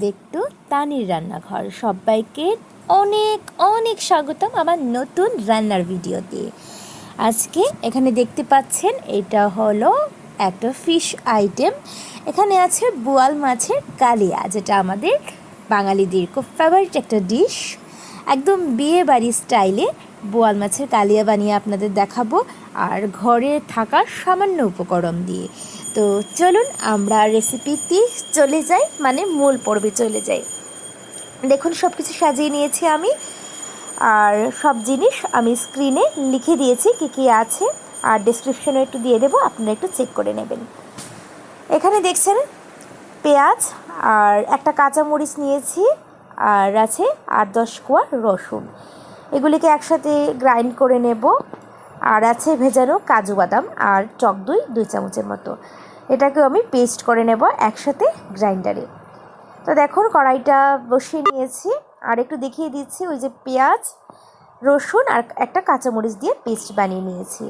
Back to তানির রান্নাঘর। সবাইকে অনেক অনেক স্বাগতম আমার নতুন রান্নার ভিডিওতে। আজকে এখানে দেখতে পাচ্ছেন এটা হলো একটা ফিশ আইটেম এখানে আছে বোয়াল মাছের কালিয়া, যেটা আমাদের বাঙালিদের খুব ফেভারিট একটা ডিশ একদম বিয়ে বাড়ি স্টাইলে বোয়াল মাছের কালিয়া বানিয়ে আপনাদের দেখাবো। আর ঘরে থাকা সামান্য উপকরণ দিয়ে। তো চলুন আমরা রেসিপিটি চলে যাই মানে মূল পর্বে চলে যাই। দেখুন সব কিছু সাজিয়ে নিয়েছি আমি। আর সব জিনিস আমি স্ক্রিনে লিখে দিয়েছি কী কী আছে। আর ডিসক্রিপশনে একটু দিয়ে দেবো, আপনারা একটু চেক করে নেবেন। এখানে দেখছেন, পেঁয়াজ আর একটা কাঁচামরিচ নিয়েছি, আর আছে আট দশ কোয়া রসুন। এগুলিকে একসাথে গ্রাইন্ড করে নেব। আর আছে ভেজানো কাজু বাদাম আর টক দই দুই চামচের মতো। এটাকেও আমি পেস্ট করে নেব একসাথে গ্রাইন্ডারে তো দেখুন কড়াইটা বসিয়ে নিয়েছি, আর একটু দেখিয়ে দিচ্ছি ওই যে পেঁয়াজ, রসুন, আর একটা কাঁচামরিচ দিয়ে পেস্ট বানিয়ে নিয়েছি।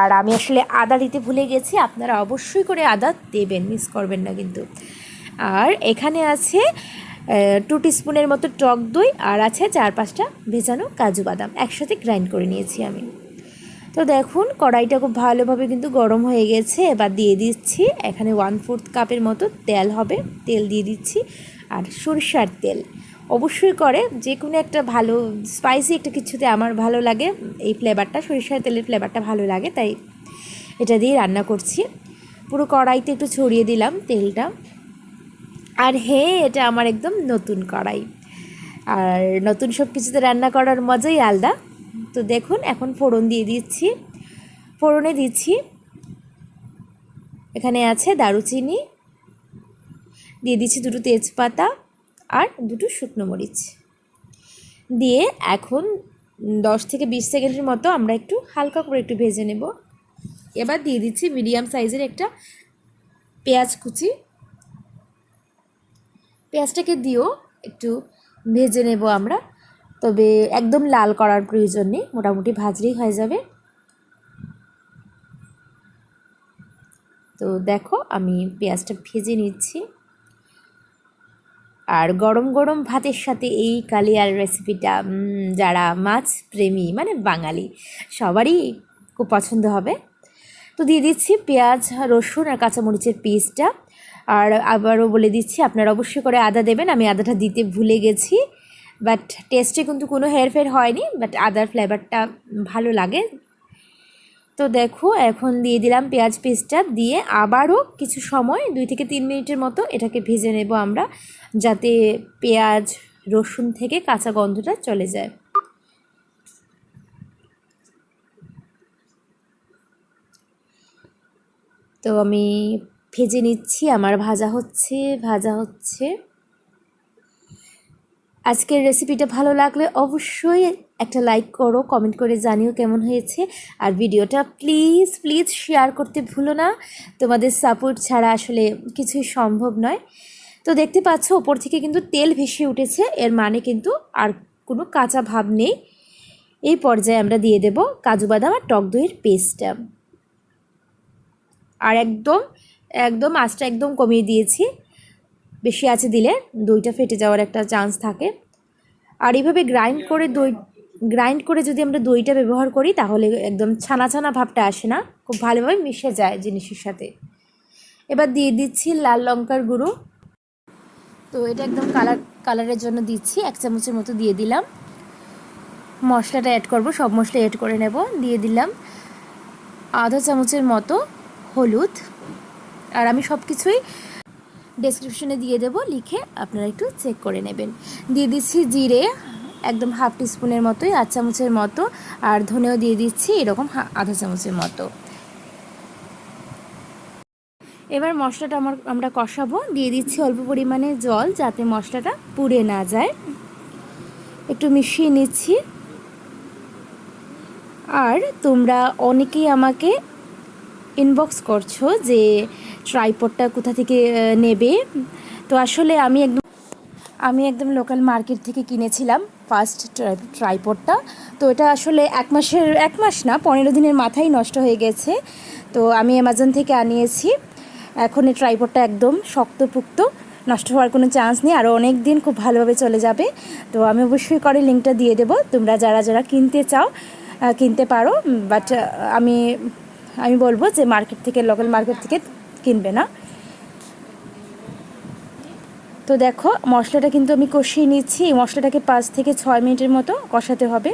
আর আমি আসলে আদা দিতে ভুলে গেছি, আপনারা অবশ্যই করে আদা দেবেন মিস করবেন না কিন্তু। আর এখানে আছে টু স্পুনের মতো টক দই, আর আছে চার পাঁচটা ভেজানো কাজু বাদাম, একসাথে গ্রাইন্ড করে নিয়েছি আমি। তো দেখুন, কড়াইটা খুব ভালোভাবে কিন্তু গরম হয়ে গেছে। এবার দিয়ে দিচ্ছি, এখানে ওয়ান ফোর্থ কাপের মতো তেল হবে, তেল দিয়ে দিচ্ছি, আর সরিষার তেল। অবশ্যই করে যে কোনো একটা ভালো স্পাইসি একটা কিছুতে আমার ভালো লাগে, এই ফ্লেভারটা সরিষার তেলের ফ্লেভারটা ভালো লাগে, তাই এটা দিয়ে রান্না করছি। পুরো কড়াইতে একটু ছড়িয়ে দিলাম তেলটা। আর হে এটা আমার একদম নতুন কড়াই। আর নতুন সব কিছুতে রান্না করার মজাই আলাদা। তো দেখুন, এখন ফোড়ন দিয়ে দিচ্ছি। ফোড়নে দিচ্ছি। এখানে আছে দারুচিনি। দিয়ে দিচ্ছি দুটো তেজপাতা আর দুটো শুকনো মরিচ। দিয়ে এখন দশ থেকে বিশ সেকেন্ডের মতো আমরা একটু হালকা করে একটু ভেজে নেব। এবার দিয়ে দিচ্ছি মিডিয়াম সাইজের একটা পেঁয়াজ কুচি। পেঁয়াজটাকে দিয়েও একটু ভেজে নেব আমরা। তবে একদম লাল করার প্রয়োজন নেই, মোটামুটি ভাজরি হয়ে যাবে। তো দেখো, আমি পেঁয়াজটা ভেজে নিচ্ছি। আর গরম গরম ভাতের সাথে এই কালিয়ার রেসিপিটা যারা মাছ প্রেমী মানে বাঙালি, সবারই খুব পছন্দ হবে। তো দিয়ে দিচ্ছি পেঁয়াজ, রসুন আর কাঁচামরিচের পিসটা আর আবারও বলে দিচ্ছি, আপনারা অবশ্যই করে আদা দেবেন। আমি আদাটা দিতে ভুলে গেছি। বাট টেস্টে কিন্তু কোনো হেরফের হয়নি বাট আদার ফ্লেভারটা ভালো লাগে। তো দেখো, এখন দিয়ে দিলাম পেঁয়াজ পেস্টটা, দিয়ে আবারও কিছু সময়, দুই থেকে তিন মিনিটের মতো এটাকে ভেজে নেব আমরা, যাতে পেঁয়াজ, রসুন থেকে কাঁচা গন্ধটা চলে যায়। তো আমি ভেজে নিচ্ছি, আমার ভাজা হচ্ছে ভাজা হচ্ছে। আজকের রেসিপিটা ভালো লাগলে অবশ্যই একটা লাইক করো কমেন্ট করে জানিও কেমন হয়েছে। আর ভিডিওটা প্লিজ প্লিজ শেয়ার করতে ভুলো না। তোমাদের সাপোর্ট ছাড়া আসলে কিছুই সম্ভব নয়। তো দেখতে পাচ্ছ ওপর থেকে কিন্তু তেল ভেসে উঠেছে। এর মানে কিন্তু আর কোনো কাঁচা ভাব নেই। এই পর্যায়ে আমরা দিয়ে দেব কাজু বাদাম আর টক দইয়ের পেস্টটা আর একদম একদম আঁচটা একদম কমিয়ে দিয়েছি। বেশি আছে দিলে দইটা ফেটে যাওয়ার একটা চান্স থাকে। আর এইভাবে গ্রাইন্ড করে দই গ্রাইন্ড করে যদি আমরা দইটা ব্যবহার করি, তাহলে একদম ছানা ছানা ভাবটা আসে না। খুব ভালোভাবে মিশে যায় জিনিসের সাথে। এবার দিয়ে দিচ্ছি লাল লঙ্কার গুঁড়ো। তো এটা একদম কালার কালারের জন্য দিচ্ছি। এক চামচের মতো দিয়ে দিলাম। মশলাটা অ্যাড করব, সব মশলা অ্যাড করে নেব। দিয়ে দিলাম আধা চামচের মতো হলুদ। আর আমি সব কিছুই ডেসক্রিপশনে দিয়ে দেব, লিখে আপনারা একটু চেক করে নেবেন। দিয়ে দিচ্ছি জিরে, একদম হাফ টিস্পুনের মতোই, আধ চামচের মতো, আর ধনেও দিয়ে দিচ্ছি এরকম আধা চামচের মতো। এবার মশলাটা আমার, আমরা কষাবো। দিয়ে দিচ্ছি অল্প পরিমাণে জল, যাতে মশলাটা পুড়ে না যায়। একটু মিশিয়ে নিচ্ছি। আর তোমরা অনেকেই আমাকে ইনবক্স করছ যে ট্রাইপডটা কোথা থেকে নেবে? তো আসলে আমি একদম আমি একদম লোকাল মার্কেট থেকে কিনেছিলাম ফার্স্ট ট্রাইপডটা তো এটা আসলে এক মাসের, এক মাস না, পনেরো দিনের মাথায় নষ্ট হয়ে গেছে। তো আমি অ্যামাজন থেকে আনিয়েছি। এখন এই ট্রাইপডটা একদম শক্তপুক্ত, নষ্ট হওয়ার কোনো চান্স নেই। আরও অনেক দিন খুব ভালোভাবে চলে যাবে। তো আমি অবশ্যই করে লিঙ্কটা দিয়ে দেবো। তোমরা যারা যারা কিনতে চাও কিনতে পারো। বাট আমি আমি বলব যে মার্কেট থেকে লোকাল মার্কেট থেকে কিনবে না। তো দেখো, মশলাটা কিন্তু আমি কষিয়ে নিচ্ছি। এই মশলাটাকে পাঁচ থেকে ছয় মিনিটের মতো কষাতে হবে।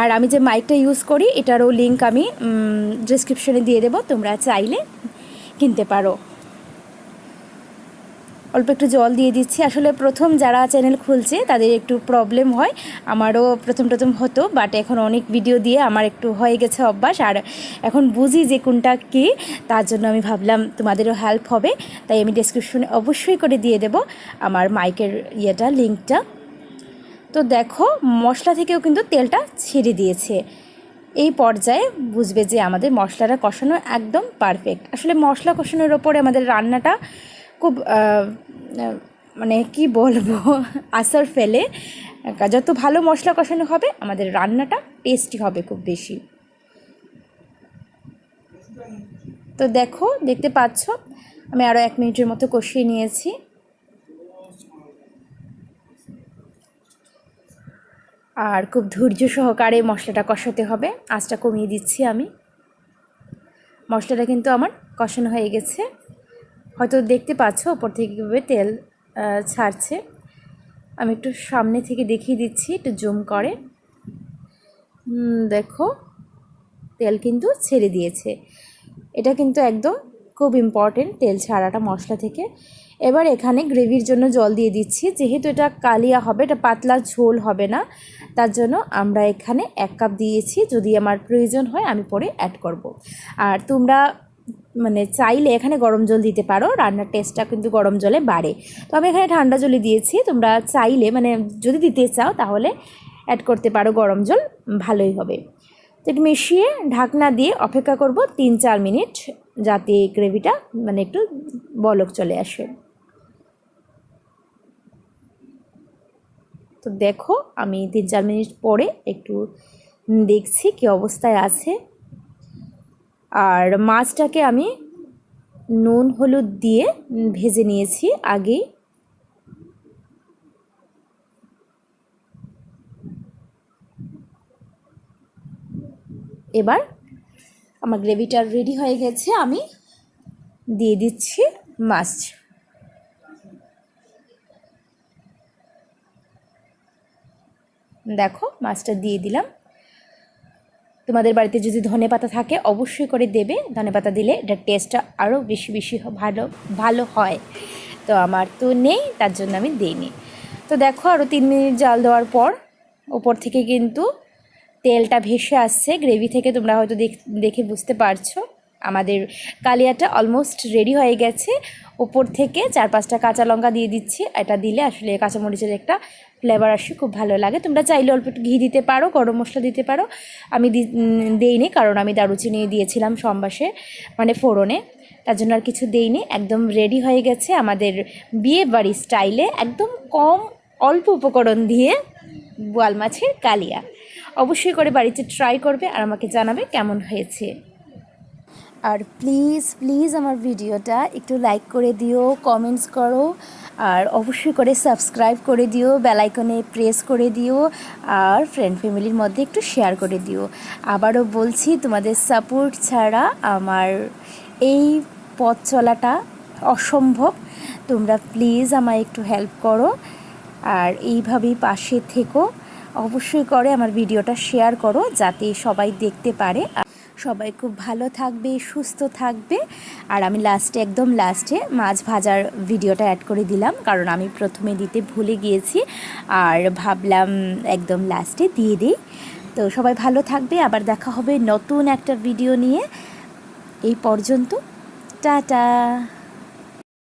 আর আমি যে মাইকটা ইউজ করি, এটারও লিঙ্ক আমি ডিসক্রিপশনে দিয়ে দেবো। তোমরা চাইলে কিনতে পারো। অল্প একটু জল দিয়ে দিচ্ছি। আসলে প্রথম যারা চ্যানেল খুলছে, তাদের একটু প্রবলেম হয়। আমারও প্রথম প্রথম হতো বাট এখন অনেক ভিডিও দিয়ে আমার একটু হয়ে গেছে অভ্যাস। আর এখন বুঝি যে কোনটা কী, তার জন্য আমি ভাবলাম তোমাদেরও হেল্প হবে। তাই আমি ডিসক্রিপশনে অবশ্যই করে দিয়ে দেব আমার মাইকের ইয়েটা লিঙ্কটা তো দেখো, মশলা থেকেও কিন্তু তেলটা ছেড়ে দিয়েছে। এই পর্যায়ে বুঝবে যে আমাদের মশলাটা কষানো একদম পারফেক্ট আসলে মশলা কষানোর ওপরে আমাদের রান্নাটা খুব মানে কি বলব, আসার ফেলে। যত ভালো মশলা কষানো হবে, আমাদের রান্নাটা টেস্টি হবে খুব বেশি। তো দেখো, দেখতে পাচ্ছ, আমি আরও এক মিনিটের মতো কষিয়ে নিয়েছি। আর খুব ধৈর্য সহকারে মশলাটা কষাতে হবে। আঁচটা কমিয়ে দিচ্ছি আমি। মশলাটা কিন্তু আমার কষানো হয়ে গেছে। হয়তো দেখতে পাচ্ছ ওপর থেকে কীভাবে তেল ছাড়ছে। আমি একটু সামনে থেকে দেখিয়ে দিচ্ছি, একটু জুম করে। দেখো, তেল কিন্তু ছেড়ে দিয়েছে। এটা কিন্তু একদম খুব ইম্পর্টেন্ট তেল ছাড়াটা মশলা থেকে। এবার এখানে গ্রেভির জন্য জল দিয়ে দিচ্ছি। যেহেতু এটা কালিয়া হবে, এটা পাতলা ঝোল হবে না, তার জন্য আমরা এখানে এক কাপ দিয়েছি। যদি আমার প্রয়োজন হয়, আমি পরে অ্যাড করব। আর তোমরা মানে চাইলে এখানে গরম জল দিতে পারো, রান্নার টেস্টটা কিন্তু গরম জলে বাড়ে। তো আমি এখানে ঠান্ডা জলে দিয়েছি, তোমরা চাইলে মানে যদি দিতে চাও তাহলে অ্যাড করতে পারো, গরম জল ভালোই হবে। তো একটু মিশিয়ে ঢাকনা দিয়ে অপেক্ষা করব তিন চার মিনিট, যাতে গ্রেভিটা মানে একটু বলক চলে আসে। তো দেখো আমি তিন চার মিনিট পরে একটু দেখছি কি অবস্থায় আছে। আর মাছটাকে আমি নুন, হলুদ দিয়ে ভেজে নিয়েছি আগেই। এবার আমার গ্রেভিটা রেডি হয়ে গেছে, আমি দিয়ে দিচ্ছি মাছ। দেখো, মাছটা দিয়ে দিলাম। তোমাদের বাড়িতে যদি ধনে পাতা থাকে, অবশ্যই করে দেবে। ধনে পাতা দিলে এটার টেস্টটা আরও বেশি বেশি ভালো ভালো হয়। তো আমার তো নেই, তার জন্য আমি দিইনি। তো দেখো আরও তিন মিনিট জাল দেওয়ার পর ওপর থেকে কিন্তু তেলটা ভেসে আসছে। গ্রেভি থেকে তোমরা হয়তো দেখ- দেখে বুঝতে পারছ। আমাদের কালিয়াটা অলমোস্ট রেডি হয়ে গেছে। ওপর থেকে চার পাঁচটা কাঁচা লঙ্কা দিয়ে দিচ্ছি। এটা দিলে আসলে কাঁচামরিচের একটা ফ্লেভার আসে, খুব ভালো লাগে। তোমরা চাইলে অল্প ঘি দিতে পারো, গরম মশলা দিতে পারো। আমি দেইনি, কারণ আমি দারুচিনি দিয়েছিলাম সম্বাসে মানে ফোড়নে। তার জন্য আর কিছু দেইনি। একদম রেডি হয়ে গেছে আমাদের বিয়ে বাড়ি স্টাইলে একদম কম, অল্প উপকরণ দিয়ে বোয়াল মাছের কালিয়া। অবশ্যই করে বাড়িতে ট্রাই করবে আর আমাকে জানাবে কেমন হয়েছে। আর প্লিজ প্লিজ আমার ভিডিওটা একটু লাইক করে দিও কমেন্টস করো, আর অবশ্যই করে সাবস্ক্রাইব করে দিও বেলাইকনে প্রেস করে দিও, আর ফ্রেন্ড ফ্যামিলির মধ্যে একটু শেয়ার করে দিও। আবারও বলছি, তোমাদের সাপোর্ট ছাড়া আমার এই পথ চলাটা অসম্ভব। তোমরা প্লিজ আমায় একটু হেল্প করো, আর এইভাবেই পাশে থেকো। অবশ্যই করে আমার ভিডিওটা শেয়ার করো, যাতে সবাই দেখতে পারে। সবাই খুব ভালো থাকবে, সুস্থ থাকবে। আর আমি লাস্টে একদম লাস্টে মাছ ভাজার ভিডিওটা অ্যাড করে দিলাম, কারণ আমি প্রথমে দিতে ভুলে গিয়েছি। আর ভাবলাম একদম লাস্টে দিয়ে দিই। তো সবাই ভালো থাকবে, আবার দেখা হবে নতুন একটা ভিডিও নিয়ে। এই পর্যন্ত, টাটা!